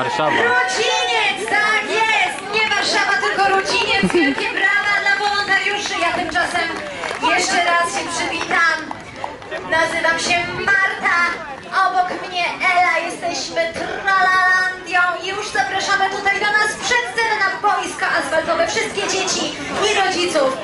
Warszawa. Ruciniec, tak jest! Nie Warszawa, tylko Ruciniec. Wielkie brawa dla wolontariuszy. Ja tymczasem jeszcze raz się przywitam. Nazywam się Marta. Obok mnie Ela. Jesteśmy Tralalandią i już zapraszamy tutaj do nas przed scenę na boiska asfaltowe wszystkie dzieci i rodziców.